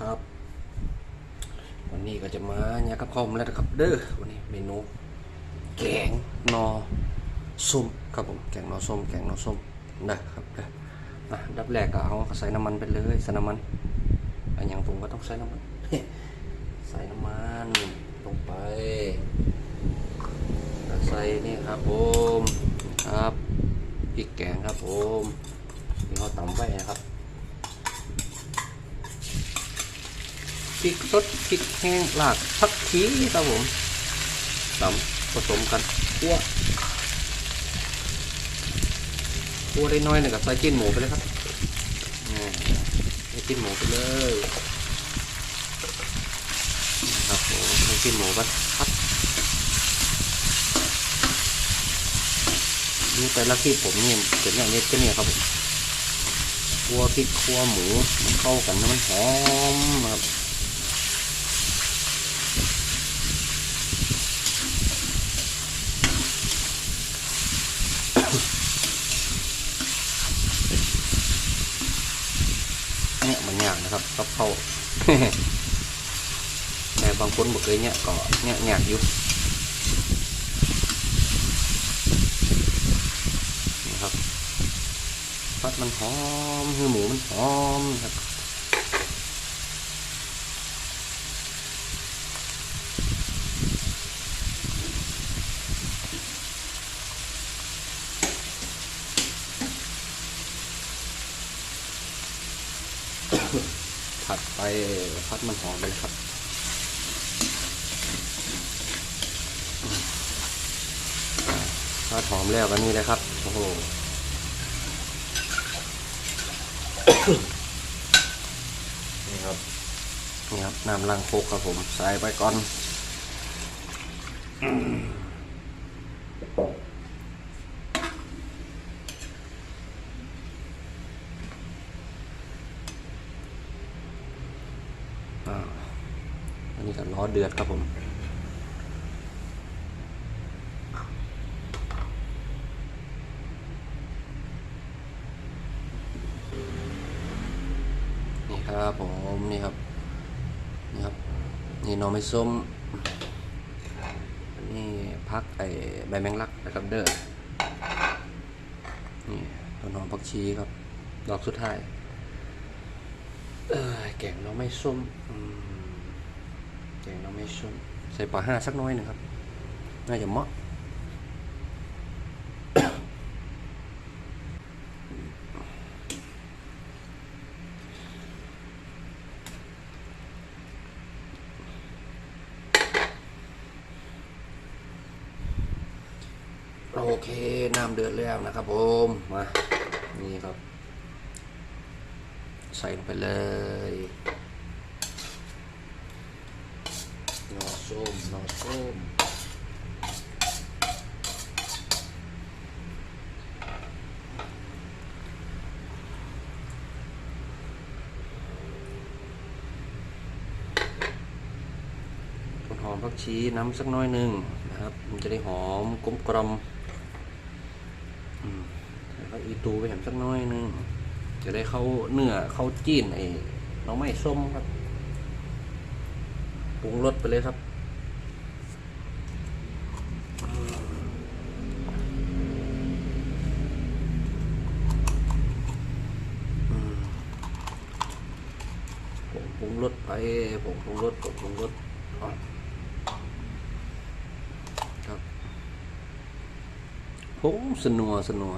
ครับ วันนี้ก็จะมาเนี่ยกับข้าวมแล้วนะครับ เด้อวันนี้เมนู แกงนอส้มครับผมแกงนอส้มแกงนอส้มนะครับเด้ออะดับแรกก็เอาใส่น้ำมันไปเลยใส่น้ำมันอันอย่างผมก็ต้องใส่น้ำมันใส่น้ำมันลงไปใส่นี่ครับผมครับพริกแกงครับผมนี่เขาตำไว้นะครับ พริกสดพริกแห้งรากผักชีครับผมตำผสมกันคั่วคั่วได้น้อยหนึ่งกับใส่จิ้นหมูไปเลยครับใส่จิ้นหมูไปเลยนะครับผมใส่จิ้นหมูไปครับดูแต่ละคลิปผมเนี่ยเป็นอย่างนี้ก็เนี่ยครับผมคั่วพริกคั่วหมูมันเข้ากันแล้มันหอมนะครับ มันยากนะครับกับเขาแต่บางคนบอกเลยเนี่ยก็เนี่ยยากอยู่นะครับพัดมันหอมคือหมูมันหอมครับ ไปพัดมันหอมไปเลยครับพัดหอมแล้วกันนี่เลยครับ โอ้โหนี่ครับนี่ครับน้ำล้างโคกครับผม ใส่ไปก่อนอ่า อันนี้ก็ล้อเดือดครับผมนี่ครับผมนี่ครับนี่ครับนี่หนอไม่ส้มนี่พักไอใบแมงลักนะครับเด้อนี่ต้นหอมผักชีครับดอกสุดท้ายเออแกงหน้อไม่ส้มอืม แกงน้อไม่ส้มใส่ปลาห้าสักน้อยหนึ่งครับ น่าจะเหมาะโอเค น้ำเดือดแล้วนะครับผม มา นี่ครับ ใส่ลงไปเลยหนอ ส้มหนอส้มต้นหอมผักชีน้ำสักน้อยหนึ่งนะครับ มันจะได้หอมกลมกลมอืมแล้วก็อีตูไปแหมสักน้อยหนึ่งจะได้เข้าเนื้อเข้าจีนไอ้น้องไม้ส้มครับปรุงรสไปเลยครับ รุงรสไปผมปรุงรสผมปรุงรสอะครับผงสนัวสนัว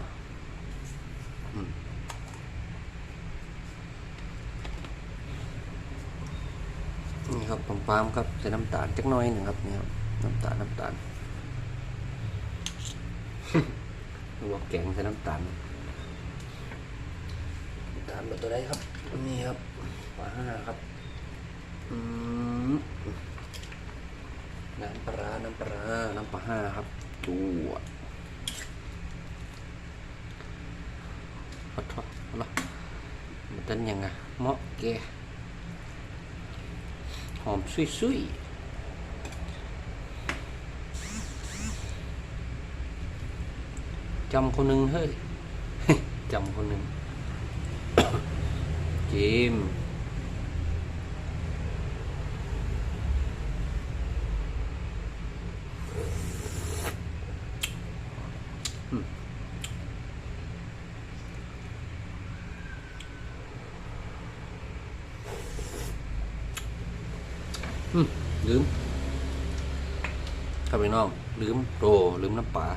นี่ครับผมปาล์มครับใส่น้ำตาลจักหน้อยหนึ่งครับนี่ครับน้ำตาลน้ำตาลลวกแกงใส่น้ำตาลน้ำตาลแบบตัวใดครับนี่ครับปลาห้าครับ อืมน้ำปลา น้ำปลา น้ำปลาห้าครับตัวขอโทษเอาละมันเป็นยังไงเหมาะแกหอมซุยๆจำคนหนึ่งเฮ้ยจำคนหนึ่งจิม อืม ลืมครับพี่น้องลืมโตลืมน้ำปลา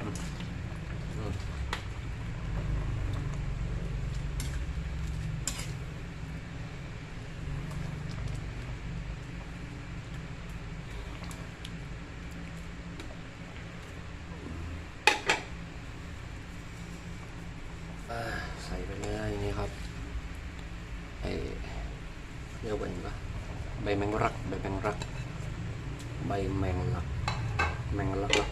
อืมอืมอ่าใส่ไปเลยนี่ครับไอเรียกว่าไงปะ ใบแมงรักใบแมงรัก ใบแมงลัก แมงลักลัก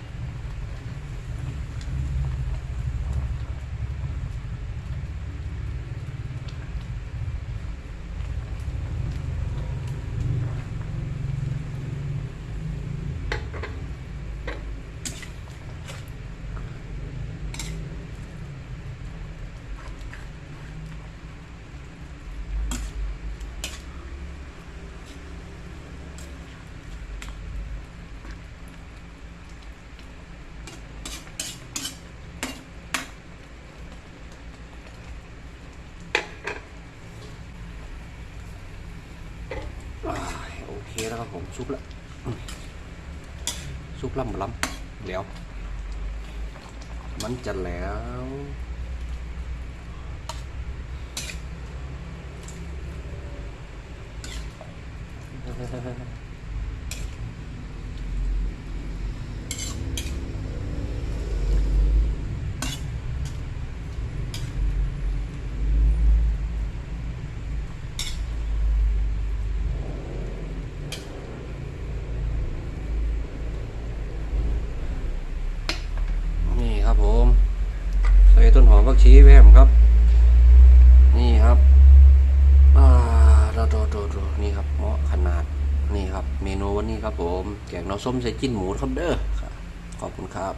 อ่าโอ เคแล้วครับผมซุปละซุปล่ำล้ำเดี๋ยวมันจะแล้ว นี่ครับผมใส่ต้นหอมผัก ชีแวมครับ นี่ครับอ่าโดโดโดโดนี่ครับเหมาะขนาดนี่ครับ เมนูวันนี้ครับผม แกงน้ำส้มใส่จิ้นหมูครับเด้อรับขอบคุณครับ